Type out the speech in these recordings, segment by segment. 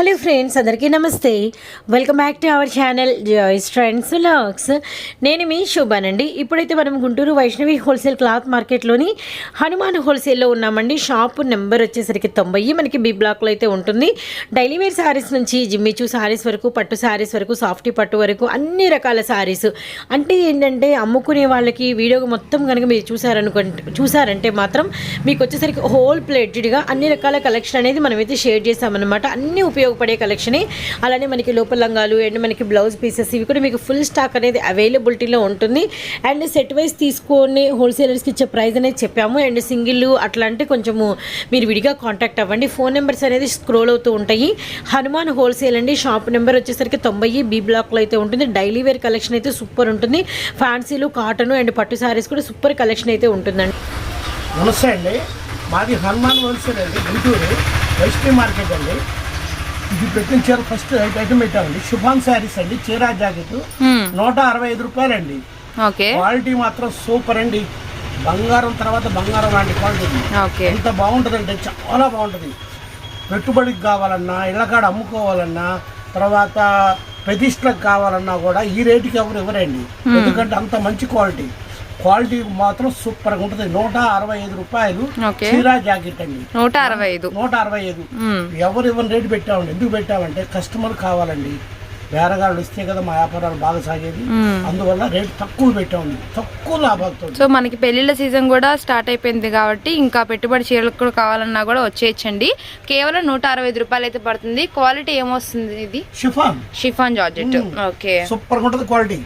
Hello friends అందరికీ నమస్తే. Welcome back to our channel Joy's trends looks నేను మీ శోభానండి. ఇప్పుడైతే మనం గుంటూరు వైష్ణవి హోల్సేల్ క్లాత్ మార్కెట్లోని హనుమాన్ హోల్సేల్లో ఉన్నామండి. షాప్ నెంబర్ వచ్చేసరికి తొంభై. మనకి బి బ్లాక్లో అయితే ఉంటుంది. డైలీ వేర్ శారీస్ నుంచి జిమ్మిచూ శారీస్ వరకు పట్టు శారీస్ వరకు సాఫ్టీ పట్టు వరకు అన్ని రకాల శారీస్ అంటే ఏంటంటే అమ్ముకునే వాళ్ళకి వీడియో మొత్తం కనుక మీరు చూసారనుకుంటే చూసారంటే మాత్రం మీకు వచ్చేసరికి హోల్ ప్లేటెడ్గా అన్ని రకాల కలెక్షన్ అనేది మనమైతే షేర్ చేసామన్నమాట అన్ని ఉపయోగపడే కలెక్షనే అలానే మనకి లోపల లంగాలు అండ్ మనకి బ్లౌజ్ పీసెస్ ఇవి కూడా మీకు ఫుల్ స్టాక్ అనేది అవైలబిలిటీలో ఉంటుంది. అండ్ సెట్ వైజ్ తీసుకొని హోల్సేలర్స్కి ఇచ్చే ప్రైస్ అనేది చెప్పాము. అండ్ సింగిల్ అట్లా అంటే కొంచెము మీరు విడిగా కాంటాక్ట్ అవ్వండి. ఫోన్ నెంబర్స్ అనేది స్క్రోల్ అవుతూ ఉంటాయి. హనుమాన్ హోల్సేల్ అండి. షాప్ నెంబర్ వచ్చేసరికి తొంభై బి బ్లాక్లో అయితే ఉంటుంది. డైలీ వేర్ కలెక్షన్ అయితే సూపర్ ఉంటుంది. ఫ్యాన్సీలు కాటన్ అండ్ పట్టు శారీస్ కూడా సూపర్ కలెక్షన్ అయితే ఉంటుందండి. నమస్తే అండి. మాది హనుమాన్ హోల్సేల్ అండి. గుంటూరు. వైష్ణవి మార్కెట్ అండి. ఇది పెట్టిన చీర ఫస్ట్ ఐట్ ఐటమ్ పెట్టామండి. శుభాన్ శారీస్ అండి చీర జాకెట్. నూట అరవై ఐదు రూపాయలండి. ఓకే. క్వాలిటీ మాత్రం సూపర్ అండి. బంగారం తర్వాత బంగారం లాంటి క్వాలిటీ ఎంత బాగుంటుందంటే చాలా బాగుంటుంది. పెట్టుబడికి కావాలన్నా ఇళ్ళకాడ అమ్ముకోవాలన్నా తర్వాత ప్రతిష్టలకు కావాలన్నా కూడా ఈ రేటుకి ఎవరు ఇవ్వరండి. ఎందుకంటే అంత మంచి క్వాలిటీ. క్వాలిటీ మాత్రం సూపర్గా ఉంటుంది. నూట అరవై ఐదు రూపాయలు చీరా జాకెట్ అండి. నూట అరవై ఐదు. నూట అరవై ఐదు. ఎవరు ఇవ్వని రేటు పెట్టామండి. ఎందుకు పెట్టామంటే కస్టమర్ కావాలండి. బేరగాళ్ళు ఇస్తే కదా మా వ్యాపారాలు బాగా సాగేది. అందువల్ల రేటు తక్కువ పెట్టామండి. తక్కువ లాభాలతో. సో మనకి పెళ్ళిళ్ళ సీజన్ కూడా స్టార్ట్ అయిపోయింది కాబట్టి ఇంకా పెట్టుబడి చీరలకు కూడా కావాలన్నా కూడా వచ్చేయచ్చండి. కేవలం నూట అరవై ఐదు రూపాయలు అయితే పడుతుంది. క్వాలిటీ ఏమొస్తుంది ఇది? షిఫాన్. Chiffon georgette. ఓకే. సూపర్గా ఉంటుంది క్వాలిటీ.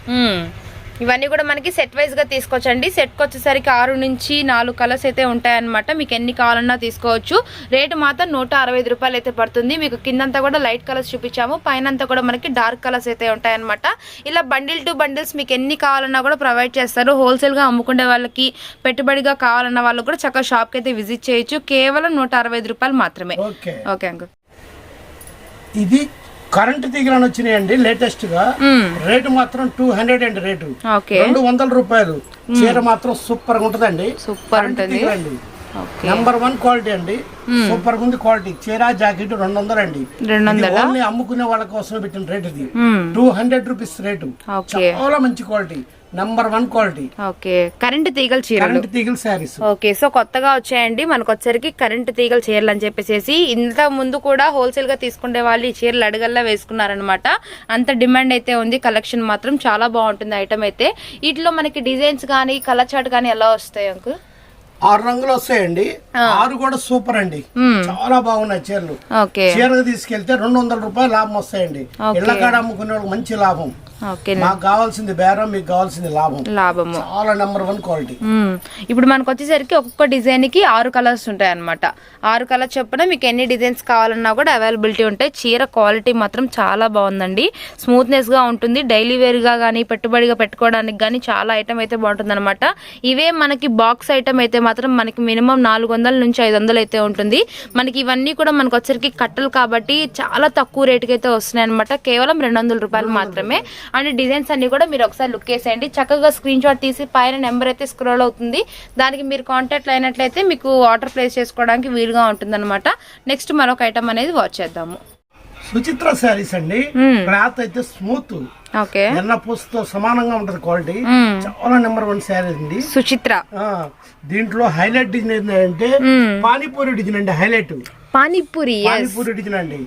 ఇవన్నీ కూడా మనకి సెట్ వైజ్గా తీసుకోవచ్చండి. సెట్కి వచ్చేసరికి ఆరు నుంచి నాలుగు కలర్స్ అయితే ఉంటాయన్నమాట. మీకు ఎన్ని కావాలన్నా తీసుకోవచ్చు. రేటు మాత్రం నూట రూపాయలు అయితే పడుతుంది. మీకు కిందంతా కూడా లైట్ కలర్స్ చూపించాము. పైన కూడా మనకి డార్క్ కలర్స్ అయితే ఉంటాయన్నమాట. ఇలా బండిల్ టు బండిల్స్ మీకు ఎన్ని కావాలన్నా కూడా ప్రొవైడ్ చేస్తారు. హోల్సేల్గా అమ్ముకునే వాళ్ళకి పెట్టుబడిగా కావాలన్న వాళ్ళు కూడా చక్కగా షాప్కి అయితే విజిట్ చేయొచ్చు. కేవలం నూట అరవై ఐదు రూపాయలు మాత్రమే. ఓకే. Okay uncle. ఇది కరెంట్ తీగలని వచ్చినాయండి లేటెస్ట్గా రేటు మాత్రం టూ హండ్రెడ్ అండి రేటు. రెండు వందల రూపాయలు. చీర మాత్రం సూపర్గా ఉంటదండి. సూపర్ ఉంటుంది. నెంబర్ వన్ క్వాలిటీ అండి. సూపర్ ఉంది క్వాలిటీ చీర జాకెట్ రెండు వందలు అండి? ఓన్లీ అమ్ముకునే వాళ్ళ కోసం పెట్టిన రేట్ ఇది. Two hundred rupees rate. చాలా మంచి quality number one quality okay. Current తీగల చీరలు. కరెంట్ తీగల శారీస్. ఓకే. సో కొత్తగా వచ్చాయండి. మనకు వచ్చరికి కరెంట్ తీగల చీరలు అని చెప్పేసి ఇంత ముందు కూడా హోల్సేల్గా తీసుకునే వాళ్ళు ఈ చీరలు అడగల్లా వేసుకున్నారనమాట అంత డిమాండ్ అయితే ఉంది. కలెక్షన్ మాత్రం చాలా బాగుంటుంది ఐటమ్ అయితే. వీటిలో మనకి డిజైన్స్ కానీ కలర్ చాట్ కానీ ఎలా వస్తాయి అంకుల్ ఆరు రంగులు వస్తాయండి. ఆరు కూడా సూపర్ అండి. చాలా బాగున్నాయి చీరలు. చీరకు తీసుకెళ్తే రెండు వందల రూపాయలు లాభం వస్తాయండి. ఓకే. ఇళ్ళ కాడ అమ్ముకునే వాళ్ళకి మంచి లాభం. మాకు కావాల్సింది బేరం మీకు కావాల్సింది లాభం. లాభము. చాలా నెంబర్ వన్ క్వాలిటీ. ఇప్పుడు మనకు వచ్చేసరికి ఒక్కొక్క డిజైన్కి ఆరు కలర్స్ ఉంటాయి అనమాట ఆరు కలర్ చొప్పున మీకు ఎన్ని డిజైన్స్ కావాలన్నా కూడా అవైలబిలిటీ ఉంటాయి. చీర క్వాలిటీ మాత్రం చాలా బాగుందండి. స్మూత్నెస్గా ఉంటుంది. డైలీ వేర్గా కానీ పెట్టుబడిగా పెట్టుకోవడానికి కానీ చాలా ఐటమ్ అయితే బాగుంటుంది అనమాట ఇవే మనకి బాక్స్ ఐటమ్ అయితే మాత్రం మనకి మినిమం నాలుగు వందల నుంచి ఐదు వందలు అయితే ఉంటుంది. మనకి ఇవన్నీ కూడా మనకు వచ్చరికి కట్టలు కాబట్టి చాలా తక్కువ రేటుకి అయితే వస్తున్నాయి అనమాట కేవలం రెండు వందల రూపాయలు మాత్రమే. అండ్ డిజైన్స్ అన్ని కూడా మీరు ఒకసారి లుక్ వేసేయండి చక్కగా స్క్రీన్ షాట్ తీసి పైన నెంబర్ అయితే స్క్రోల్ అవుతుంది. దానికి మీరు కాంటాక్ట్ అయినట్లయితే మీకు ఆర్డర్ ప్లేస్ చేసుకోవడానికి వీలుగా ఉంటుంది అనమాట నెక్స్ట్ మరొక ఐటమ్ అనేది వాచ్ చేద్దాము. సుచిత్ర శారీస్ అండి. క్లాత్ అయితే స్మూత్ ఎన్న పూసతో సమానంగా ఉంటది క్వాలిటీ. చాలా నెంబర్ వన్ శారీ అండి. సుచిత్ర. దీంట్లో హైలైట్ డిజైన్ ఏంటంటే పానీపూరి డిజైన్ అండి హైలైట్. పానీపూరి. పానీపూరి డిజైన్ అండి.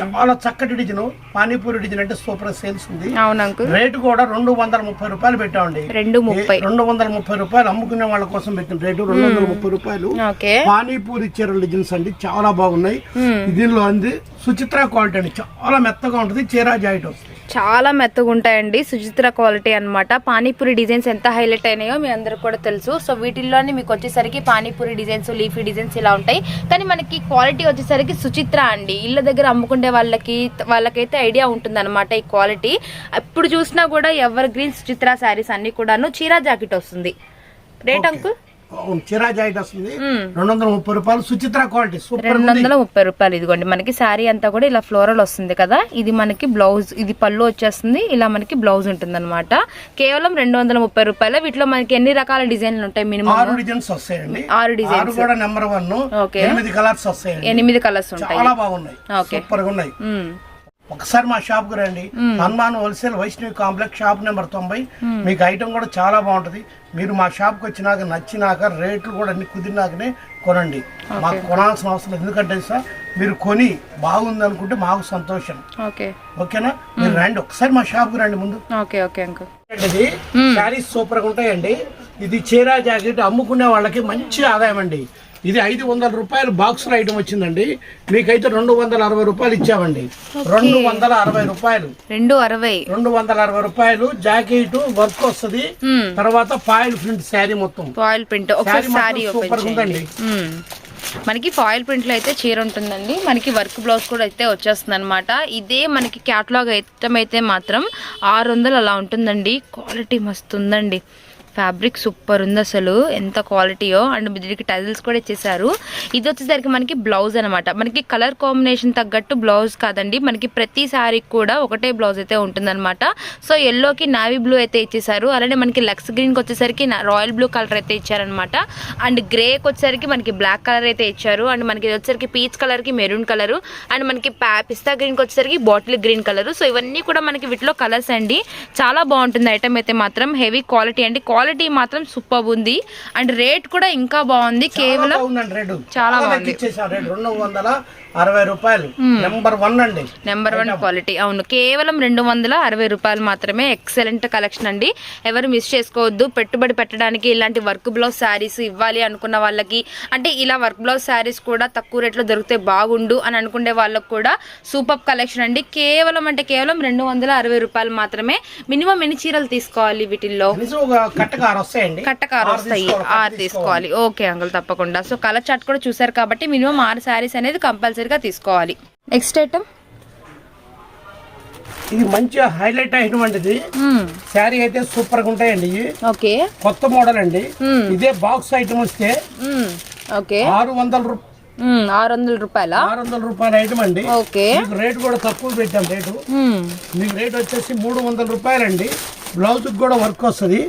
చాలా చక్కటి డిజైన్. పానీపూరి డిజైన్ అంటే సూపర్ సేల్స్ ఉంది. రేటు కూడా రెండు వందల ముప్పై రూపాయలు పెట్టామండి. రెండు ముప్పై. రెండు వందల ముప్పై రూపాయలు అమ్ముకునే వాళ్ళ కోసం పెట్టిన రేటు రెండు వందల ముప్పై రూపాయలు. పానీపూరి చీరల డిజైన్స్ అండి. చాలా బాగున్నాయి. దీనిలో అంది సుచిత్ర క్వాలిటీ అండి. చాలా మెత్తగా ఉంటుంది. చీర జాయిట్ వస్తుంది. చాలా మెత్తగా ఉంటాయండి సుచిత్ర క్వాలిటీ అన్నమాట. పానీపూరి డిజైన్స్ ఎంత హైలైట్ అయినాయో మీ అందరికి కూడా తెలుసు. సో వీటిల్లోనే మీకు వచ్చేసరికి పానీపూరి డిజైన్స్ లీఫీ డిజైన్స్ ఇలా ఉంటాయి. కానీ మనకి క్వాలిటీ వచ్చేసరికి సుచిత్ర అండి. ఇళ్ళ దగ్గర అమ్ముకునే వాళ్ళకి వాళ్ళకైతే ఐడియా ఉంటుంది అనమాట ఈ క్వాలిటీ. ఎప్పుడు చూసినా కూడా ఎవర్ గ్రీన్ సుచిత్ర శారీస్ అన్ని కూడాను చీరా జాకెట్ వస్తుంది. Rate uncle? చిరా జాకెట్ వస్తుంది. రెండు వందల ముప్పై రూపాయలు సుచిత్ర క్వాలిటీ సూపర్ రెండు వందల ముప్పై రూపాయలు ఇదిగోండి. మనకి శారీ అంతా కూడా ఇలా ఫ్లోరల్ వస్తుంది కదా. ఇది మనకి బ్లౌజ్ ఇది పళ్ళు వచ్చేస్తుంది. ఇలా మనకి బ్లౌజ్ ఉంటుంది అనమాట కేవలం రెండు వందల ముప్పై రూపాయలు. వీటిలో మనకి ఎన్ని రకాల డిజైన్లు ఉంటాయి మినిమం? ఆరు డిజైన్స్ వస్తాయండి. ఆరు డిజైన్ కూడా నెంబర్ వన్. ఓకే. ఎనిమిది కలర్స్ వస్తాయండి. ఎనిమిది కలర్స్ ఉంటాయి. చాలా బాగున్నాయి. ఓకే. సూపర్గా ఉన్నాయి. ఒకసారి మా షాప్కు రండి Hanuman wholesale Vaishnavi complex shop number తొంభై. మీకు ఐటమ్ కూడా చాలా బాగుంటది. మీరు మా షాప్కు వచ్చినాక నచ్చినాక రేట్లు కూడా అన్ని కుదిరినాకనే కొనండి. మాకు కొనాల్సిన అవసరం ఎందుకంటే సార్ మీరు కొని బాగుంది అనుకుంటే మాకు సంతోషం. ఓకే. ఓకేనా? మీరు రండి. ఒకసారి మా షాప్కు రండి ముందు. Okay okay uncle. శారీస్ సూపర్గా ఉంటాయండి. ఇది చీరా జాకెట్ అమ్ముకునే వాళ్ళకి మంచి ఆదాయం అండి. ఇది ఐదు వందల రూపాయలు బాక్స్ ఐటమ్ వచ్చిందండి. మీకైతే రెండు వందల అరవై రూపాయలు ఇచ్చామండి. రెండు వందల అరవై రూపాయలు. రెండు అరవై. రెండు వందల అరవై రూపాయలు జాకెట్ వర్క్ వస్తుంది. తర్వాత పాయిల్ ప్రింట్ శారీ మొత్తం. ఫాయిల్ ప్రింట్ సూపర్ ఉందండి. మనకి ఫాయిల్ ప్రింట్లో అయితే చీర ఉంటుందండి. మనకి వర్క్ బ్లౌజ్ కూడా అయితే వచ్చేస్తుంది అనమాట ఇదే మనకి క్యాటలాగ్ ఐటమ్ అయితే మాత్రం ఆరు వందలు అలా ఉంటుందండి. క్వాలిటీ మస్తు ఉందండి. ఫ్యాబ్రిక్ సూపర్ ఉంది అసలు. ఎంత క్వాలిటీయో. అండ్ దీనికి టైల్స్ కూడా ఇచ్చేసారు. ఇది వచ్చేసరికి మనకి బ్లౌజ్ అనమాట మనకి కలర్ కాంబినేషన్ తగ్గట్టు బ్లౌజ్ కాదండి. మనకి ప్రతి శారీకి కూడా ఒకటే బ్లౌజ్ అయితే ఉంటుందన్నమాట. సో ఎల్లోకి నావీ బ్లూ అయితే ఇచ్చేసారు. అలానే మనకి లక్స్ గ్రీన్కి వచ్చేసరికి రాయల్ బ్లూ కలర్ అయితే ఇచ్చారనమాట అండ్ గ్రేకి వచ్చేసరికి మనకి బ్లాక్ కలర్ అయితే ఇచ్చారు. అండ్ మనకి వచ్చేసరికి పీచ్ కలర్కి మెరూన్ కలర్ అండ్ మనకి పా- పిస్తా గ్రీన్కి వచ్చేసరికి బాటిల్ గ్రీన్ కలర్ సో ఇవన్నీ కూడా మనకి వీటిలో కలర్స్ అండి. చాలా బాగుంటుంది ఐటమ్ అయితే మాత్రం. హెవీ క్వాలిటీ అండి. క్వాలిటీ మాత్రం సూపర్ ఉంది. అండ్ రేట్ కూడా ఇంకా బాగుంది. కేవలం చాలా బాగుంది. అరవై రూపాయలు. నెంబర్ వన్ అండి. నెంబర్ వన్ క్వాలిటీ అవును. కేవలం రెండు వందల అరవై రూపాయలు మాత్రమే ఎక్సలెంట్ కలెక్షన్ అండి. ఎవరు మిస్ చేసుకోవద్దు. పెట్టుబడి పెట్టడానికి ఇలాంటి వర్క్ బ్లౌజ్ శారీస్ ఇవ్వాలి అనుకున్న వాళ్ళకి. అంటే ఇలా వర్క్ బ్లౌజ్ శారీస్ కూడా తక్కువ రేట్లో దొరికితే బాగుండు అని అనుకునే వాళ్ళకి కూడా సూపర్ కలెక్షన్ అండి. కేవలం అంటే కేవలం రెండు వందల అరవై రూపాయలు మాత్రమే మినిమం ఎన్ని చీరలు తీసుకోవాలి వీటిల్లో? కట్టకారు ఆరు వస్తాయి. తీసుకోవాలి, ఆరు తీసుకోవాలి. ఓకే అంకుల్ తప్పకుండా. సో కలర్ చార్ట్ కూడా చూసారు కాబట్టి మినిమం ఆరు శారీస్ అనేది కంపల్సరీగా తీసుకోవాలి. Next item? ఇది మంచి హైలైట్ అయినటువంటిది. శారీ అయితే సూపర్గా ఉంటాయండి ఓకే. కొత్త మోడల్ అండి. ఇదే బాక్స్ ఐటమ్ వస్తే ఓకే. ఆరు వందల ఆరు వందల రూపాయల? ఆరు వందల రూపాయల ఐటమ్ అండి. ఓకే. రేట్ కూడా తక్కువ పెట్టాం రేటు. మీకు రేట్ వచ్చేసి మూడు వందల రూపాయలండి. బ్లౌజ్ కూడా వర్క్ వస్తుంది.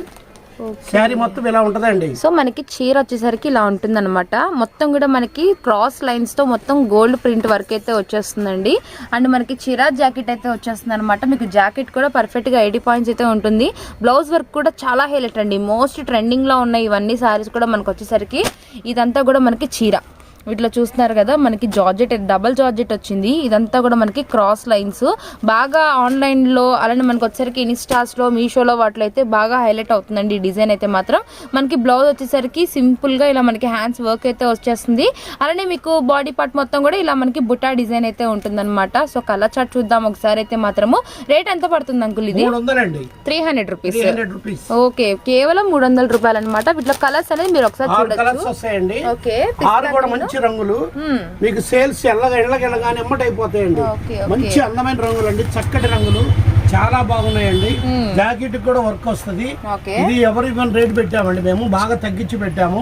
శారీ మొత్తం ఇలా ఉంటదండి? సో మనకి చీర వచ్చేసరికి ఇలా ఉంటుందన్నమాట. మొత్తం కూడా మనకి క్రాస్ లైన్స్తో మొత్తం గోల్డ్ ప్రింట్ వర్క్ అయితే వచ్చేస్తుందండి. అండ్ మనకి చీర జాకెట్ అయితే వచ్చేస్తుంది అనమాట మీకు జాకెట్ కూడా పర్ఫెక్ట్గా ఎయిటీ పాయింట్స్ అయితే ఉంటుంది. బ్లౌజ్ వర్క్ కూడా చాలా హైలైట్ అండి. మోస్ట్ ట్రెండింగ్లో ఉన్న ఇవన్నీ సారీస్ కూడా మనకు వచ్చేసరికి ఇదంతా కూడా మనకి చీర. వీటిలో చూస్తున్నారు కదా మనకి జార్జెట్ డబల్ జార్జెట్ వచ్చింది. ఇదంతా కూడా మనకి క్రాస్ లైన్స్. బాగా ఆన్లైన్లో అలానే మనకి వచ్చేసరికి ఇన్స్టాస్లో మీషోలో వాటిలో అయితే బాగా హైలైట్ అవుతుందండి ఈ డిజైన్ అయితే మాత్రం. మనకి బ్లౌజ్ వచ్చేసరికి సింపుల్గా ఇలా మనకి హ్యాండ్స్ వర్క్ అయితే వచ్చేస్తుంది. అలానే మీకు బాడీ పార్ట్ మొత్తం కూడా ఇలా మనకి బుట్టా డిజైన్ అయితే ఉంటుందన్నమాట. సో కలర్ చార్ట్ చూద్దాం ఒకసారి అయితే మాత్రము. రేట్ ఎంత పడుతుంది అంకుల్ ఇది? Three hundred rupees. ఓకే కేవలం మూడు వందల రూపాయలు అనమాట వీటిలో కలర్స్ అనేది మీరు ఒకసారి చూడొచ్చు. ఓకే మంచి రంగులు. మీకు సేల్స్ ఎల్లగా ఎళ్ళగా ఎళ్ళగానే ఎమ్మటైపోతాయండి మంచి అందమైన రంగులు అండి చక్కటి రంగులు. చాలా బాగున్నాయండి. జాకెట్ కూడా వర్క్ వస్తుంది. ఇది ఎవరు రేట్ పెట్టామండి మేము. బాగా తగ్గించి పెట్టాము.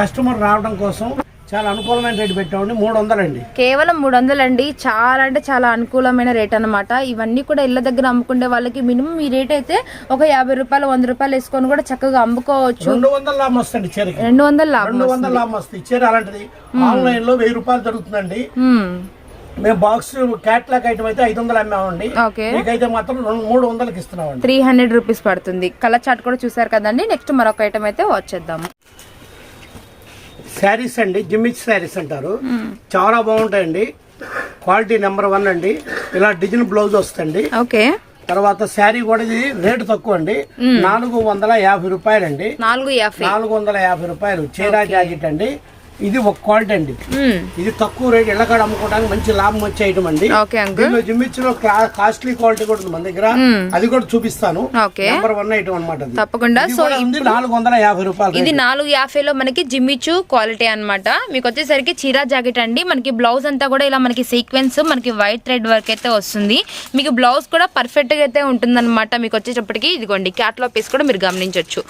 కస్టమర్ రావడం కోసం. చాలా అనుకూలమైన రేట్ పెట్టామండి మూడు వందలండి కేవలం మూడు వందలు అండి చాలా అంటే చాలా అనుకూలమైన రేట్ అన్నమాట. ఇవన్నీ కూడా ఇళ్ళ దగ్గర అమ్ముకునే వాళ్ళకి మినిమం ఈ రేట్ అయితే ఒక యాభై రూపాయలు వంద రూపాయలు వేసుకొని కూడా చక్కగా అమ్ముకోవచ్చు. రెండు వందల లాభం వస్తుంది రెండు వందల లాభం రెండు వందల లాభం వస్తుంది. చీర అలాంటిది ఆన్లైన్లో వెయ్యి రూపాయలు దొరుకుతుందండి. మ్మ్. బాక్స్ క్యాట్లాగ్ ఐటమ్ అయితే ఐదు వందలు అమ్మామండి మీకైతే మాత్రం మూడు వందలకి ఇస్తున్నామండి. త్రీ హండ్రెడ్ రూపీస్ పడుతుంది. కలర్ చాట్ కూడా చూసారు కదండి. నెక్స్ట్ మరొక ఐటమ్ అయితే వచ్చేద్దాము శారీస్ అండి జిమ్మిచ్ శారీస్ అంటారు. చాలా బాగుంటాయండి. క్వాలిటీ నెంబర్ వన్ అండి. ఇలా డిజైన్ బ్లౌజ్ వస్తుంది ఓకే. తర్వాత శారీ కూడా ఇది రేటు తక్కువ అండి నాలుగు వందల యాభై నాలుగు యాభై. నాలుగు వందల యాభై రూపాయలు. చీరా జాకెట్ అండి. ఇది ఒక క్వాలిటీ అండి. ఇది తక్కువ రేట్ ఇళ్ళకాడ అమ్ముకోవడానికి మంచి లాభం వచ్చే ఐటమ్ అండి దీనిలో జిమ్మిచ్లో కాస్ట్లీ క్వాలిటీ కూడా ఉంది మన దగ్గర. అది కూడా చూపిస్తాను. నెంబర్ వన్ ఐటమ్ అనమాట తప్పకుండా. సో ఉంది నాలుగు వందల యాభై రూపాయలు ఇది నాలుగు యాభైలో మనకి జిమ్మిచు క్వాలిటీ అన్నమాట. మీకు వచ్చేసరికి చీరా జాకెట్ అండి. మనకి బ్లౌజ్ అంతా కూడా ఇలా మనకి సీక్వెన్స్ మనకి వైట్ థ్రెడ్ వర్క్ అయితే వస్తుంది. మీకు బ్లౌజ్ కూడా పర్ఫెక్ట్గా అయితే ఉంటుందన్నమాట. మీకు వచ్చేటప్పటికి ఇదిగోండి క్యాట్లో పీస్ కూడా మీరు గమనించవచ్చు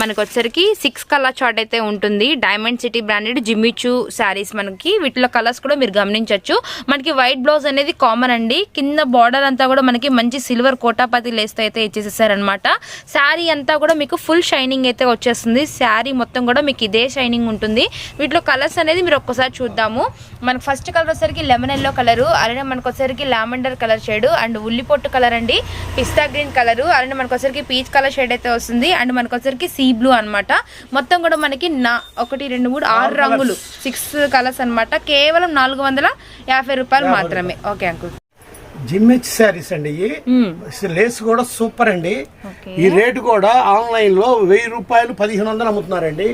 మనకు వచ్చరికి సిక్స్ కలర్ చార్ట్ అయితే ఉంటుంది. Diamond City branded Jimmy Choo saris మనకి. వీటిలో కలర్స్ కూడా మీరు గమనించవచ్చు మనకి వైట్ బ్లౌజ్ అనేది కామన్ అండి. కింద బార్డర్ అంతా కూడా మనకి మంచి సిల్వర్ కోటాపతి లేస్తో అయితే ఇచ్చేసేసారనమాట శారీ అంతా కూడా మీకు ఫుల్ షైనింగ్ అయితే వచ్చేస్తుంది. శారీ మొత్తం కూడా మీకు ఇదే షైనింగ్ ఉంటుంది. వీటిలో కలర్స్ అనేది మీరు ఒక్కసారి చూద్దాము. మనకు ఫస్ట్ కలర్ వచ్చేసరికి లెమన్ ఎల్లో కలర్ అలానే మనకు వచ్చేసరికి లావెండర్ కలర్ షేడ్ అండ్ ఉల్లిపొట్టు కలర్ అండి. పిస్తా గ్రీన్ కలర్ అలానే మనకు వచ్చేసరికి పీచ్ కలర్ షేడ్ అయితే వస్తుంది. అండ్ మనకు వచ్చేసరికి సీ బ్లూ అన్నమాట. మొత్తం కూడా మనకి నా ఒకటి రెండు మూడు ఆరు రంగులు. సిక్స్ కలర్స్ అన్నమాట. కేవలం నాలుగు వందల యాభై రూపాయలు మాత్రమే. Okay uncle. జిమ్మెచ్ శారీస్ అండి ఇవి. లేస్ కూడా సూపర్ అండి. ఈ రేటు కూడా ఆన్లైన్లో వెయ్యి రూపాయలు పదిహేను వందలు అమ్ముతున్నారండి.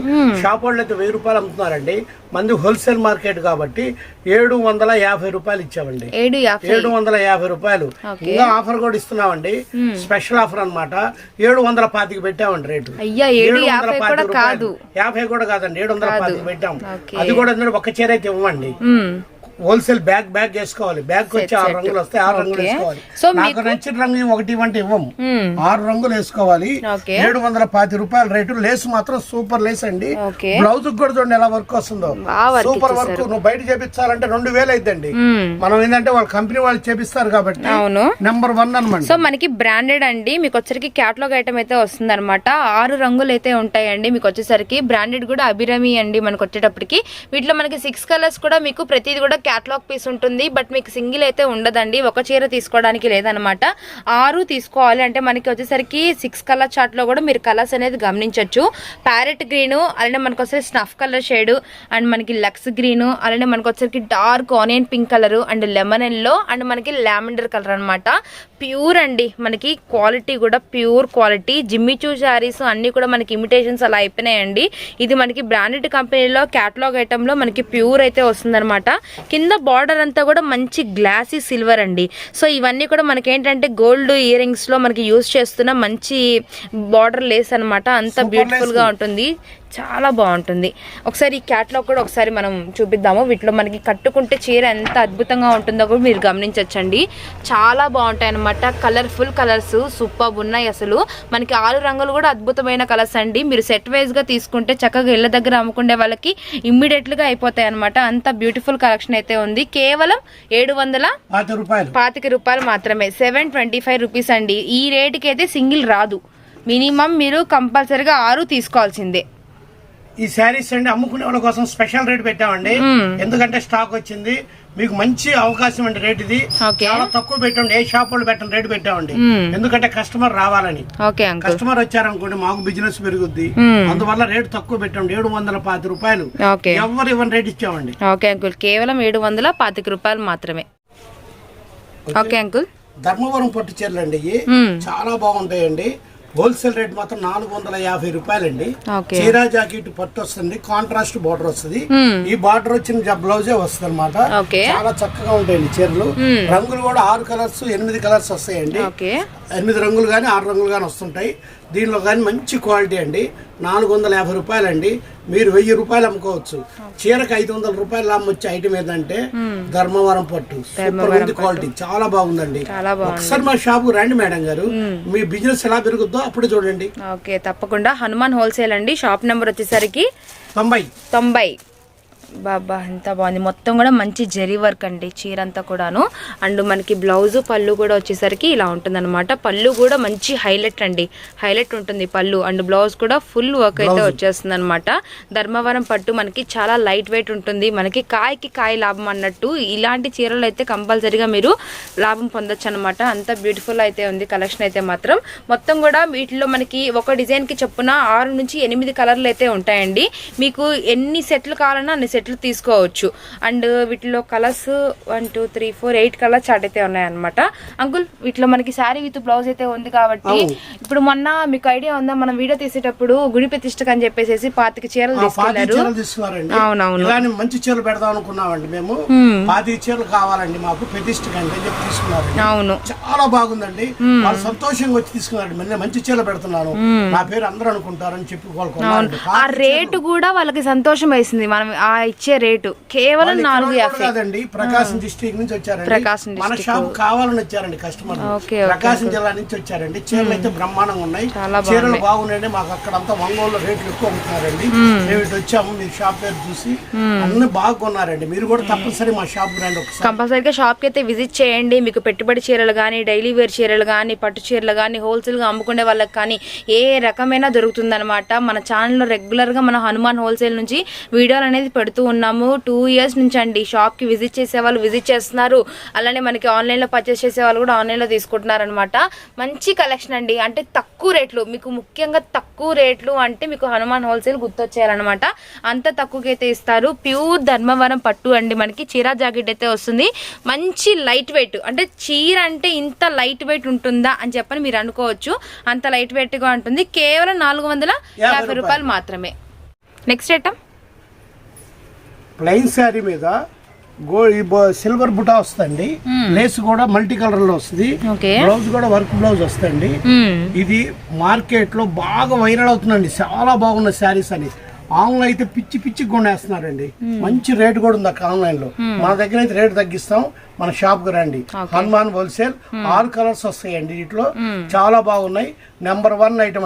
షాప్ వాళ్ళు అయితే వెయ్యి రూపాయలు అమ్ముతున్నారండి. మంది హోల్సేల్ మార్కెట్ కాబట్టి ఏడు వందల యాభై రూపాయలు ఇచ్చామండి. ఏడు వందల యాభై రూపాయలు. ఇంకా ఆఫర్ కూడా ఇస్తున్నామండి. స్పెషల్ ఆఫర్ అన్నమాట. ఏడు వందల పాతికి పెట్టామండి రేటు. ఏడు వందల యాభై పాతిక కూడా యాభై కాదండి ఏడు వందల పాతికి పెట్టాం. అది కూడా ఒక్క చీర అయితే ఇవ్వండి. హోల్సేల్ బ్యాగ్ బ్యాగ్ వేసుకోవాలి. బ్యాగ్ వచ్చి ఆరు రంగులు వస్తే ఆరు రంగులు. వేసుకోవాలి. సో నాకు నచ్చిన రంగు ఒకటి ఇవ్వండి ఇవ్వము. ఆరు రంగులు వేసుకోవాలి. ఏడు వందల పాతి రూపాయల రేటు. లేస్ మాత్రం సూపర్ లేస్ అండి. బ్లౌజ్ కూడా చూడండి ఎలా వర్క్ వస్తుందో. Super work. నువ్వు బయట చేపించాలంటే రెండు వేలు అయిద్దండి. మ్మ్. మనం ఏంటంటే వాళ్ళ కంపెనీ వాళ్ళు చేపిస్తారు కాబట్టి అవును. నెంబర్ వన్ అనమాట సో మనకి బ్రాండెడ్ అండి. మీకు వచ్చరికి క్యాటలాగ్ ఐటమ్ అయితే వస్తుంది అనమాట ఆరు రంగులు అయితే ఉంటాయండి మీకు వచ్చేసరికి. బ్రాండెడ్ కూడా అభిరమి అండి మనకు వచ్చేటప్పటికి. వీటిలో మనకి సిక్స్ కలర్స్ కూడా మీకు ప్రతిది కూడా క్యాట్లాగ్ పీస్ ఉంటుంది బట్ మీకు సింగిల్ అయితే ఉండదండి. ఒక చీర తీసుకోవడానికి లేదనమాట. ఆరు తీసుకోవాలి అంటే మనకి వచ్చేసరికి సిక్స్ కలర్ చార్ట్లో కూడా మీరు కలర్స్ అనేది గమనించవచ్చు ప్యారెట్ గ్రీన్ అలానే మనకు వచ్చేసి స్నఫ్ కలర్ షేడ్ అండ్ మనకి లక్స్ గ్రీన్ అలానే మనకు వచ్చేసరికి dark onion pink colour and lemon yellow and మనకి లావెండర్ కలర్ అనమాట ప్యూర్ అండి. మనకి క్వాలిటీ కూడా ప్యూర్ క్వాలిటీ జిమ్మిచూ శారీస్ అన్ని కూడా మనకి ఇమిటేషన్స్ అలా అయిపోయినాయండి. ఇది మనకి బ్రాండెడ్ కంపెనీలో క్యాటలాగ్ ఐటెంలో మనకి ప్యూర్ అయితే వస్తుందన్నమాట. కింద బార్డర్ అంతా కూడా మంచి గ్లాసీ సిల్వర్ అండి. సో ఇవన్నీ కూడా మనకి ఏంటంటే గోల్డ్ ఇయర్ రింగ్స్లో మనకి యూస్ చేస్తున్న మంచి బార్డర్ లేస్ అన్నమాట. అంత బ్యూటిఫుల్గా. ఉంటుంది. చాలా బాగుంటుంది. ఒకసారి ఈ క్యాట్లాగ్ కూడా ఒకసారి మనం చూపిద్దాము. వీటిలో మనకి కట్టుకుంటే చీర ఎంత అద్భుతంగా ఉంటుందో కూడా మీరు గమనించవచ్చండి చాలా బాగుంటాయి అనమాట కలర్ఫుల్ కలర్స్ సూపర్ ఉన్నాయి అసలు. మనకి ఆరు రంగులు కూడా అద్భుతమైన కలర్స్ అండి. మీరు సెట్ వైజ్గా తీసుకుంటే చక్కగా ఇళ్ళ దగ్గర అమ్ముకునే వాళ్ళకి ఇమ్మీడియట్గా అయిపోతాయి అనమాట అంత బ్యూటిఫుల్ కలెక్షన్ అయితే ఉంది. కేవలం ఏడు వందల పాతిక రూపాయలు. మాత్రమే. సెవెన్ ట్వంటీ ఫైవ్ రూపీస్ అండి. ఈ రేటుకి అయితే సింగిల్ రాదు. మినిమం మీరు కంపల్సరిగా ఆరు తీసుకోవాల్సిందే. ఈ శారీస్ అండి అమ్ముకునే వాళ్ళ కోసం స్పెషల్ రేట్ పెట్టామండి. ఎందుకంటే స్టాక్ వచ్చింది. మీకు మంచి అవకాశం అండి రేట్ ఇది. చాలా తక్కువ పెట్టండి. ఏ షాప్ వాళ్ళు పెట్టండి రేట్ పెట్టామండి. ఎందుకంటే కస్టమర్ రావాలని. కస్టమర్ వచ్చారనుకోండి మాకు బిజినెస్ పెరుగుద్ది. అందువల్ల రేట్ తక్కువ పెట్టండి. ఏడు వందల పాతి రూపాయలు ఎవరు ఇవ్వని రేట్ ఇచ్చామండి. ఓకే అంకుల్ కేవలం ఏడు వందల పాతిక రూపాయలు మాత్రమే. ఓకే. అంకుల్ ధర్మవరం పట్టు చీరలు అండి. చాలా బాగుంటాయండి. హోల్సేల్ రేట్ మాత్రం నాలుగు వందల యాభై రూపాయలండి. చీరా జాకెట్ పట్టు వస్తుంది కాంట్రాస్ట్ బార్డర్ వస్తుంది. ఈ బార్డర్ వచ్చిన బ్లౌజే వస్తుంది అనమాట చాలా చక్కగా ఉంటాయండి చీరలు. రంగులు కూడా ఆరు కలర్స్ ఎనిమిది కలర్స్ వస్తాయండి. ఎనిమిది రంగులు కానీ ఆరు రంగులు కానీ వస్తుంటాయి. దీనిలో కానీ మంచి క్వాలిటీ అండి. నాలుగు వందల యాభై రూపాయలండి. మీరు వెయ్యి రూపాయలు అమ్ముకోవచ్చు. చీరకు ఐదు వందల రూపాయలు అమ్మొచ్చే ఐటమ్ ఏదంటే ధర్మవరం పట్టు. సూపర్ ఉంది క్వాలిటీ. చాలా బాగుందండి. ఒకసారి మా షాప్ రండి మేడం గారు. మీ బిజినెస్ ఎలా పెరుగుద్దో అప్పుడు చూడండి. ఓకే తప్పకుండా. హనుమాన్ హోల్సేల్ అండి. షాప్ నెంబర్ వచ్చేసరికి తొంభై. తొంభై. బాబా ఎంత బాగుంది. మొత్తం కూడా మంచి జరీ వర్క్ అండి చీర అంతా కూడాను. అండ్ మనకి బ్లౌజ్ పళ్ళు కూడా వచ్చేసరికి ఇలా ఉంటుందన్నమాట. పళ్ళు కూడా మంచి హైలైట్ అండి. హైలైట్ ఉంటుంది పళ్ళు. అండ్ బ్లౌజ్ కూడా ఫుల్ వర్క్ అయితే వచ్చేస్తుంది అనమాట ధర్మవరం పట్టు మనకి చాలా లైట్ వెయిట్ ఉంటుంది. మనకి కాయకి కాయ లాభం అన్నట్టు ఇలాంటి చీరలు అయితే కంపల్సరీగా మీరు లాభం పొందొచ్చు అనమాట అంత బ్యూటిఫుల్ అయితే ఉంది కలెక్షన్ అయితే మాత్రం. మొత్తం కూడా వీటిలో మనకి ఒక డిజైన్కి చొప్పున ఆరు నుంచి ఎనిమిది కలర్లు అయితే ఉంటాయండి. మీకు ఎన్ని సెట్లు కావాలన్నా అన్ని సెట్లు తీసుకోవచ్చు. అండ్ వీటిలో colours one two three four eight colour chart అయితే ఉన్నాయన్నమాట. అంకుల్ వీటిలో మనకి శారీ విత్ బ్లౌజ్ అయితే ఉంది కాబట్టి ఇప్పుడు మొన్న మీకు ఐడియా ఉందా? మనం వీడియో తీసేటప్పుడు గుడి ప్రతిష్టకు అని చెప్పేసి పాతిక చీరలు తీసుకున్నారండి. అవునవును. మంచి చీరలు పెడదాం అనుకున్నామండి మేము. పాతి చీరలు కావాలండి మాకు ప్రతిష్ఠకి అంటే చెప్పి తీసుకున్నారండి. అవును. చాలా బాగుందండి. వాళ్ళు సంతోషంగా వచ్చి తీసుకున్నారండి. నేను మంచి చీరలు పెడుతున్నాను. నా పేరు అందరూ అనుకుంటారని చెప్పి. ఆ రేటు కూడా వాళ్ళకి సంతోషం వేసింది. మనం ఆ ఇచ్చే రేటు. కేవలం నాలుగు యాభై. కాదండి ప్రకాశం డిస్ట్రిక్ట్ నుంచి వచ్చారండి. ప్రకాశం మన. షాప్ కావాలని వచ్చారండి కస్టమర్ ప్రకాశం జిల్లా నుంచి వచ్చారండి. చీరలు అయితే బ్రహ్మాండంగా ఉన్నాయి. చీరలు బాగున్నాయండి. మాకు అక్కడ అంతా ఒంగోలు రేట్లు ఎక్కువ అమ్ముతున్నారండి. మేము. ఇటు వచ్చాము మీ షాప్ పేరు చూసి అన్ని బాగా కొన్నారండి. మీరు కూడా తప్పనిసరి మా షాప్ రండి ఒకసారి. కంపల్సరీగా షాప్కి అయితే విజిట్ చేయండి. మీకు పెట్టుబడి చీరలు కానీ డైలీ వేర్ చీరలు కానీ పట్టు చీరలు కానీ హోల్సేల్గా అమ్ముకునే వాళ్ళకి కానీ ఏ రకమైన దొరుకుతుందన్నమాట. మన ఛానల్లో రెగ్యులర్గా మన హనుమాన్ హోల్సేల్ నుంచి వీడియోలు అనేది పెడుతూ ఉన్నాము. టూ ఇయర్స్ నుంచి అండి షాప్కి విజిట్ చేసే వాళ్ళు విజిట్ చేస్తున్నారు. అలానే మనకి ఆన్లైన్లో పర్చేస్ చేసే వాళ్ళు కూడా ఆన్లైన్లో తీసుకుంటున్నారు అనమాట మంచి కలెక్షన్ అండి. అంటే తక్కువ రేట్లు. మీకు ముఖ్యంగా తక్కువ రేట్లు అంటే మీకు హనుమాన్ హోల్సేల్ గుర్తొచ్చేయాలన్నమాట. అంత తక్కువకి అయితే ఇస్తారు. ప్యూర్ ధర్మవరం పట్టు అండి మనకి. చీర జాకెట్ అయితే వస్తుంది. మంచి లైట్ వెయిట్ అంటే చీర అంటే ఇంత లైట్ వెయిట్ ఉంటుందా అని చెప్పని మీరు అనుకోవచ్చు. అంత లైట్ వెయిట్గా ఉంటుంది. కేవలం నాలుగు వందల యాభై రూపాయలు మాత్రమే. నెక్స్ట్ ఐటమ్ ప్లెయిన్ శారీ మీద సిల్వర్ బుటా వస్తుంది లేస్ కూడా మల్టీ కలర్లో వస్తుంది బ్లౌజ్ కూడా వర్క్ బ్లౌజ్ వస్తుంది ఇది మార్కెట్లో బాగా వైరల్ అవుతుందండి. చాలా బాగున్న శారీస్ అని. ఆన్లైన్ అయితే పిచ్చి పిచ్చి కొనేస్తున్నారండి. మంచి రేట్ కూడా ఉంది అక్కడ ఆన్లైన్లో మన దగ్గర అయితే రేట్ తగ్గిస్తాం. మన షాప్కు రండి హనుమాన్ హోల్సేల్ ఆరు కలర్స్ వస్తాయండి వీటిలో. చాలా బాగున్నాయి. Number one item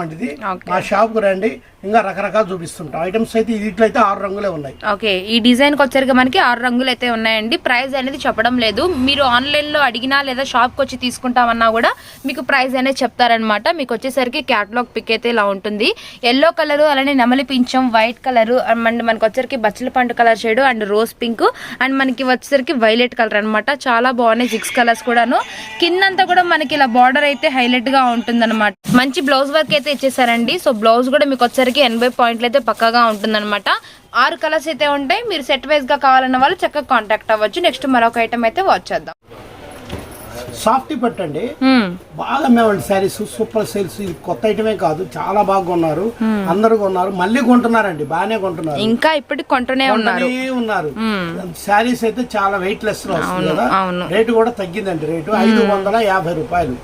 Okay. మా షాప్కు రండి. ఇంకా రకరకాలు చూపిస్తుంటాం. ఐటమ్స్ అయితే వీటిలో అయితే ఆరు రంగులే ఉన్నాయి. ఓకే. ఈ డిజైన్కి వచ్చరికి మనకి ఆరు రంగులు అయితే ఉన్నాయండి. ప్రైస్ అనేది చెప్పడం లేదు. మీరు ఆన్లైన్లో అడిగినా లేదా షాప్కి వచ్చి తీసుకుంటామన్నా కూడా మీకు ప్రైస్ అనేది చెప్తారనమాట మీకు వచ్చేసరికి క్యాటలాగ్ పిక్ అయితే ఇలా ఉంటుంది. ఎల్లో కలర్ అలానే నెమలి పింఛం వైట్ కలర్ అండ్ మనకి వచ్చరికి బచ్చల పండు colour shade and rose pink and మనకి వచ్చేసరికి వైలెట్ కలర్ అన్నమాట. చాలా బాగున్నాయి సిక్స్ కలర్స్ కూడాను. కిందంతా కూడా మనకి ఇలా బార్డర్ అయితే హైలైట్గా ఉంటుంది మంచి బ్లౌజ్ వర్క్ అయితే ఇచ్చేసారండి. సో బ్లౌజ్ కూడా మీకు వచ్చరికి ఎనభై పాయింట్లు అయితే పక్కగా ఉంటుందన్నమాట. ఆరు కలర్స్ అయితే ఉంటాయి. మీరు సెట్ వైజ్గా కావాలన్న వాళ్ళు చక్కగా కాంటాక్ట్ అవ్వచ్చు. నెక్స్ట్ మరొక ఐటమ్ అయితే వాచ్ చేద్దాం. సాఫ్టీ పట్టండి. బాగా మేమండి శారీస్ సూపర్ సేల్స్ ఇది కొత్త ఐటమే కాదు చాలా బాగా కొన్నారు. అందరూ కొన్నారు. మళ్ళీ కొంటున్నారండి బాగానే కొంటున్నారు. ఇంకా ఇప్పటికి కొంటూనే ఉన్నారు. ఉన్నారు. శారీస్ అయితే చాలా వెయిట్ లెస్లో వస్తుంది కదా. అవును. రేటు కూడా తగ్గిందండి రేటు ఐదు వందల యాభై రూపాయలు.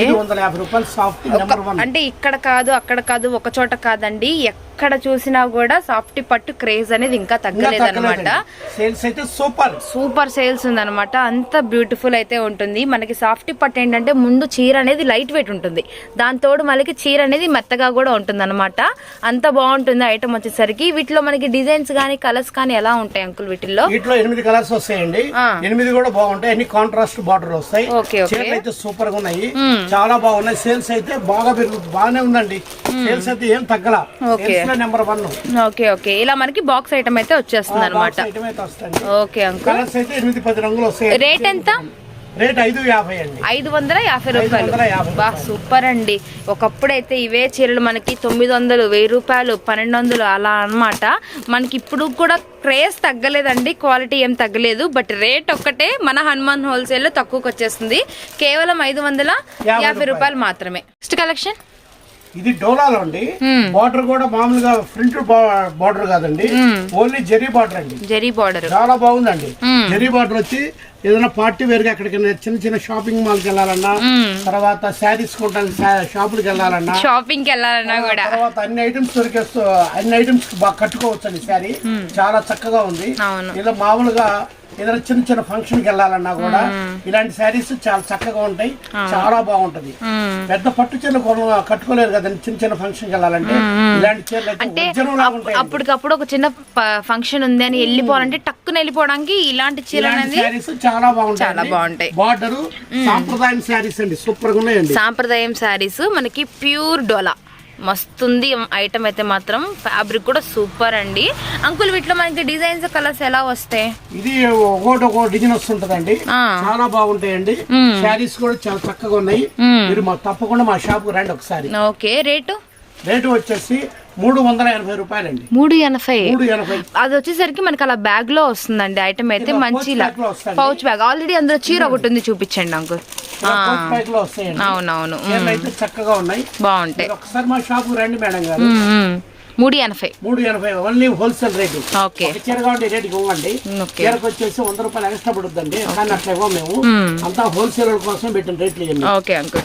ఐదు వందల యాభై రూపాయలు సాఫ్ట్ నెంబర్ వన్ అంటే ఇక్కడ కాదు అక్కడ కాదు ఒక చోట కాదండి. ఎక్కడ చూసినా కూడా సాఫ్ట్ పట్టు క్రేజ్ అనేది ఇంకా తగ్గలేదు అనమాట సేల్స్ అయితే సూపర్. సూపర్ సేల్స్ ఉందన్నమాట. అంత బ్యూటిఫుల్ అయితే ఉంటుంది. మనకి సాఫ్ట్ పట్టు ఏంటంటే ముందు చీర అనేది లైట్ వెయిట్ ఉంటుంది. దాంతోడు మనకి చీర అనేది మెత్తగా కూడా ఉంటుంది అనమాట అంత బాగుంటుంది ఐటమ్ వచ్చేసరికి. వీటిలో మనకి డిజైన్స్ కానీ కలర్స్ కానీ ఎలా ఉంటాయి అంకుల్ వీటిల్లో? వీటిలో ఎనిమిది కలర్స్ వస్తాయండి. ఎనిమిది కూడా బాగుంటాయి. అన్ని కాంట్రాస్ట్ బార్డర్ వస్తాయి. చీరలు అయితే సూపర్గా ఉన్నాయి చాలా బాగున్నాయి. సేల్స్ అయితే బాగా పెరుగుతుంది బాగానే ఉందండి. సేల్స్ అయితే ఏం తగ్గల. Number one okay okay. ఇలా మనకి బాక్స్ ఐటమ్ అయితే వచ్చేస్తుంది అనమాట ఓకే అంకుల్. రేట్ ఎంత? రేట్ ఐదు యాభై అండి. ఐదు వందల యాభై రూపాయలు. బా సూపర్ అండి. ఒకప్పుడైతే ఇవే చీరలు మనకి తొమ్మిది వందలు వెయ్యి రూపాయలు పన్నెండు వందలు అలా అన్నమాట. మనకి ఇప్పుడు కూడా క్రేజ్ తగ్గలేదండి క్వాలిటీ ఏం తగ్గలేదు. బట్ రేట్ ఒక్కటే మన హనుమాన్ హోల్సేల్లో తక్కువకి వచ్చేస్తుంది. కేవలం ఐదు వందల యాభై యాభై రూపాయలు. మాత్రమే. నెక్స్ట్ కలెక్షన్ ఇది డోలాలో అండి. బార్డర్ కూడా మామూలుగా ఫ్రంట్ బార్డర్ కాదండి. ఓన్లీ జెరీ బార్డర్ అండి. జరీ బార్డర్. చాలా బాగుందండి. జెరీ బార్డర్ వచ్చి ఏదైనా పార్టీ వేర్గా ఎక్కడికైనా చిన్న చిన్న షాపింగ్ మాల్కి వెళ్ళాలన్నా తర్వాత శారీస్ కొనడానికి షాపులకు వెళ్ళాలన్నా షాపింగ్కి వెళ్ళాలన్నా కూడా. తర్వాత అన్ని ఐటమ్స్ దొరికేస్తూ అన్ని ఐటమ్స్ బాగా కట్టుకోవచ్చు అండి శారీ. చాలా చక్కగా ఉంది. ఇలా మామూలుగా ఏదైనా చిన్న చిన్న ఫంక్షన్కి వెళ్ళాలన్నా కూడా ఇలాంటి శారీస్ చాలా చక్కగా ఉంటాయి. చాలా బాగుంటది. పెద్ద పట్టు చీరలు కొన- కట్టుకోలేరు కదండి చిన్న చిన్న ఫంక్షన్కి వెళ్ళాలంటే ఇలాంటి చీరలు అంటే అప్పటికప్పుడు ఒక చిన్న ఫంక్షన్ ఉంది అని వెళ్ళిపోవాలంటే టక్కున వెళ్ళిపోవడానికి ఇలాంటి చీర అనేది చాలా బాగుంటాయి చాలా బాగుంటాయి. బార్డర్ సాంప్రదాయం శారీస్ అండి. సూపర్గా ఉన్నాయండి. సాంప్రదాయం శారీస్ మనకి ప్యూర్ డోలా. మస్తుంది ఐటమ్ అయితే మాత్రం ఫ్యాబ్రిక్ కూడా సూపర్ అండి. అంకుల్ వీటిలో మనకి డిజైన్స్ కలర్స్ ఎలా వస్తాయి? ఇది ఒకటి ఒక డిజైన్ వస్తుంటదండి. చాలా బాగుంటాయండి. శారీస్ కూడా చాలా చక్కగా ఉన్నాయి. మీరు తప్పకుండా మా షాప్కు రండి ఒకసారి. Okay rate? రేటు వచ్చేసి మూడు వందల ఎనభై రూపాయలండి. మూడు ఎనభై. మూడు ఎనభై. అది వచ్చేసరికి మనకి అలా బ్యాగ్లో వస్తుందండి ఐటమ్ అయితే మంచి. పౌచ్ బ్యాగ్ ఆల్రెడీ అందులో చీర ఒకటి ఉంది చూపించండి వస్తాయండి. అవునవును. చక్కగా ఉన్నాయి. బాగుంటాయి. ఒకసారి మా షాప్ రండి మేడం గారు. మూడు ఎనభై. మూడు ఎనభై ఓన్లీ హోల్సేల్ రేటు ఓకే. చీర కావాలంటే రేటుకి ఇవ్వండి. చీరకు వచ్చేసి వంద రూపాయలు ఎక్స్ట్రా పడుతుందండి. కానీ అట్లా ఇవ్వం మేము. అంతా హోల్సేల్ కోసం పెట్టిన రేట్లు ఓకే అంకుల్.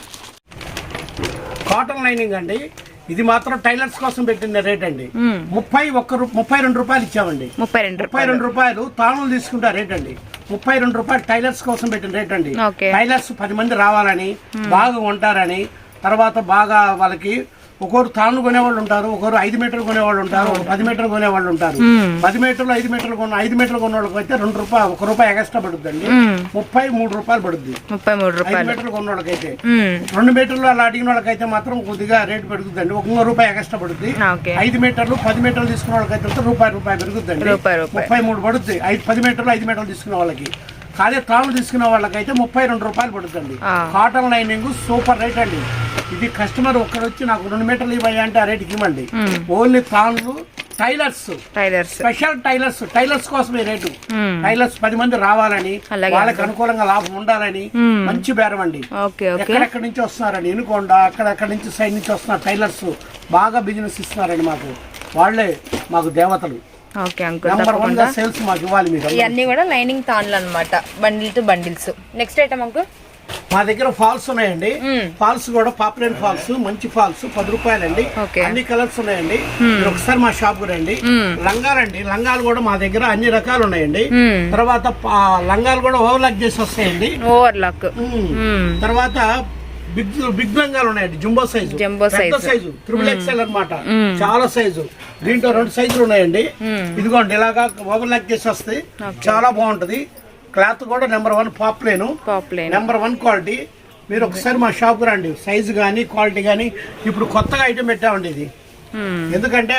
కాటన్ లైనింగ్ అండి. ఇది మాత్రం టైలర్స్ కోసం పెట్టిన రేట్ అండి. ముప్పై ఒక్క ముప్పై రెండు రూపాయలు ఇచ్చామండి. ముప్పై రెండు ముప్పై రెండు రూపాయలు. తానులు తీసుకుంటా రేట్ అండి. ముప్పై రెండు రూపాయలు టైలర్స్ కోసం పెట్టిన రేట్ అండి. టైలర్స్ పది మంది రావాలని బాగా ఉంటారని తర్వాత బాగా వాళ్ళకి ఒకరు తాను కొనేవాళ్ళు ఉంటారు ఒకరు ఐదు మీటర్లు కొనేవాళ్ళు ఉంటారు పది మీటర్లు కొనేవాళ్ళు ఉంటారు. పది మీటర్లు ఐదు మీటర్లు కొన్న ఐదు మీటర్లు కొన్న వాళ్ళకి అయితే రెండు రూపాయలు ఒక రూపాయి ఎక్స్ట్రా పడుతుందండి. ముప్పై మూడు రూపాయలు పడుద్ది. ముప్పై మూడు ఐదు రూపాయలు. మీటర్లు కొన్న వాళ్ళకైతే. రెండు మీటర్లు అలా అడిగిన వాళ్ళకైతే మాత్రం కొద్దిగా రేట్ పెరుగుతుందండి ఒక రూపాయి ఎక్స్ట్రా పడుద్ది. ఐదు మీటర్లు పది మీటర్లు తీసుకున్న వాళ్ళకైతే రూపాయి రూపాయి పెరుగుతుందండి ముప్పై మూడు పడుద్ది. ఐదు పది మీటర్లు ఐదు మీటర్లు తీసుకున్న వాళ్ళకి. ఖాళీ తాళ్ళు తీసుకున్న వాళ్ళకైతే ముప్పై రెండు రూపాయలు పడుతుంది. కాటన్ లైనింగ్ సూపర్ రేట్ అండి. ఇది కస్టమర్ ఒక్కడు వచ్చి నాకు రెండు మీటర్లు ఇవ్వాలి అంటే ఆ రేటుకి ఇవ్వండి. ఓన్లీ తాళ్ళు tailors. Tailors. Special tailors tailors కోసమే రేటు. టైలర్స్ పది మంది రావాలని వాళ్ళకి అనుకూలంగా లాభం ఉండాలని. మంచి బేరం అండి. ఎక్కడెక్కడి నుంచి వస్తున్నారండి ఎనుకొండ అక్కడెక్కడి నుంచి సైడ్ నుంచి వస్తున్నారు టైలర్స్ బాగా బిజినెస్ ఇస్తున్నారండి మాకు. వాళ్ళే మాకు దేవతలు. సేల్స్ మాకు ఇవ్వాలి మీరు ఇవన్నీ కూడా లైనింగ్ తాన్లు అన్నమాట bundle to bundles. Next item uncle. మా దగ్గర ఫాల్స్ ఉన్నాయండి. ఫాల్స్ కూడా పాపులర్ ఫాల్స్ మంచి ఫాల్స్ పది రూపాయలండి. అన్ని కలర్స్ ఉన్నాయండి. మీరు ఒకసారి మా షాప్కు రండి. లంగాలండి. లంగాలు కూడా మా దగ్గర అన్ని రకాలు ఉన్నాయండి. తర్వాత లంగాలు కూడా ఓవర్లాక్ చేసి వస్తాయండి. ఓవర్ లాక్ మ్మ్. తర్వాత బిగ్ బిగ్ లంగాలు ఉన్నాయండి. Jumbo size. Jumbo size. Size. Triple XL అన్నమాట. మ్మ్. చాలా సైజు. దీంట్లో రెండు సైజులు ఉన్నాయండి. ఇదిగోండి ఇలాగా ఓవర్లాక్ చేసి వస్తాయి చాలా బాగుంటది. క్లాత్ కూడా నెంబర్ వన్ పాప్లేను పాపులర్ నెంబర్ వన్ క్వాలిటీ. మీరు ఒకసారి మా షాప్ రండి. సైజు కానీ క్వాలిటీ కానీ ఇప్పుడు కొత్తగా ఐటమ్ పెట్టామండి ఇది. ఎందుకంటే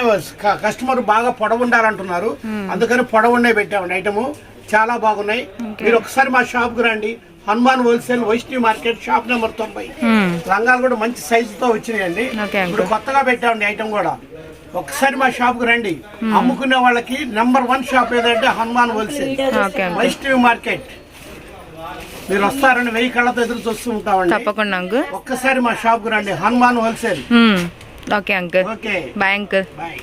కస్టమర్ బాగా పొడవు ఉండాలంటున్నారు. అందుకని పొడవు పెట్టామండి ఐటమ్. చాలా బాగున్నాయి. మీరు ఒకసారి మా షాప్కు రండి. Hanuman wholesale Vaishnavi market shop number తొంభై. రంగాలు కూడా మంచి సైజుతో వచ్చినాయండి. ఇప్పుడు కొత్తగా పెట్టామండి ఐటమ్ కూడా. ఒకసారి మా షాప్కు రండి. అమ్ముకునే వాళ్ళకి నెంబర్ వన్ షాప్ ఏదంటే హనుమాన్ హోల్సేల్. వైష్ణవి మార్కెట్. మీరు వస్తారని వెయ్యి కళ్ళతో ఎదురు చూస్తూ ఉంటామండి. తప్పకుండా ఒక్కసారి మా షాప్కు రండి. Hanuman wholesale. Okay uncle. Okay. Bye uncle. Bye.